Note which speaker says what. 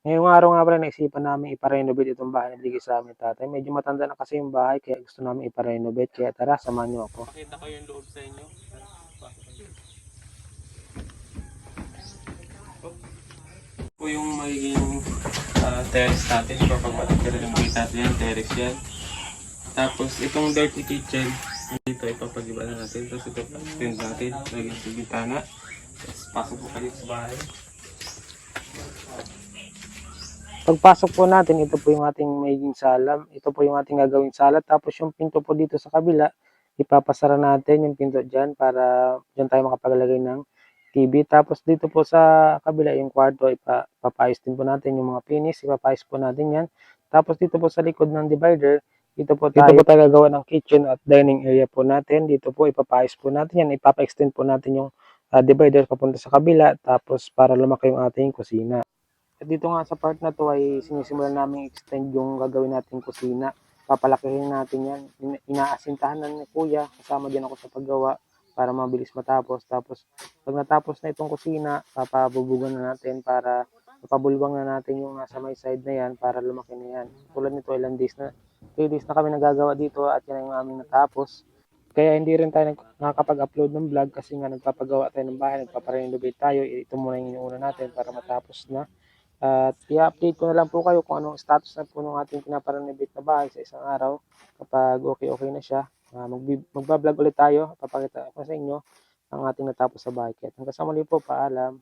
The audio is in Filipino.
Speaker 1: Ngayong araw nga pala naisipan namin ipa-renovate itong bahay na binigay sa amin tatay. Medyo matanda na kasi yung bahay kaya gusto namin ipa-renovate. Kaya tara, samahan niyo ako.
Speaker 2: Pakita ko yung loob sa inyo. po yung magiging uh, terrace natin. Yung kita natin yan, terrace yan. Tapos itong dirty kitchen, dito ipapag-iba na natin. Tapos ito extend natin, lagyan sa bintana. Tapos pasok po kayo sa bahay.
Speaker 1: Pagpasok po natin, ito po yung ating magiging sala. Ito po yung ating gagawing sala. Tapos yung pinto po dito sa kabila, ipapasara natin yung pinto dyan para dyan tayo makapaglagay ng TV. Tapos dito po sa kabila yung kwarto, ipa, ipapayos din po natin yung mga pinis, ipapayos po natin yan. Tapos dito po sa likod ng divider, dito po tayo, dito po tayo gagawa ng kitchen at dining area po natin. Dito po ipapayos po natin yan, ipapa-extend po natin yung ah, divider papunta sa kabila. Tapos para lumaki yung ating kusina. Dito nga sa part na to ay sinisimulan namin extend yung gagawin nating kusina. Papalakihin natin yan. Ina- Inaasintahan na ni kuya. Kasama din ako sa paggawa para mabilis matapos. Tapos pag natapos na itong kusina, papabubugan na natin para papabulbang na natin yung nasa may side na yan para lumaki na yan. Tulad nito, ilang days na, 3 days na kami nagagawa dito at yan ang aming natapos. Kaya hindi rin tayo nakakapag-upload ng vlog kasi nga nagpapagawa tayo ng bahay, nagpaparenovate tayo. Ito muna yung inuuna natin para matapos na. At i-update ko na lang po kayo kung anong status na po ng ating pinaparenovate na bahay sa isang araw. Kapag okay-okay na siya, uh, magbablog ulit tayo. Papakita ko sa inyo ang ating natapos sa bahay. Kaya hanggang sa muli po, paalam.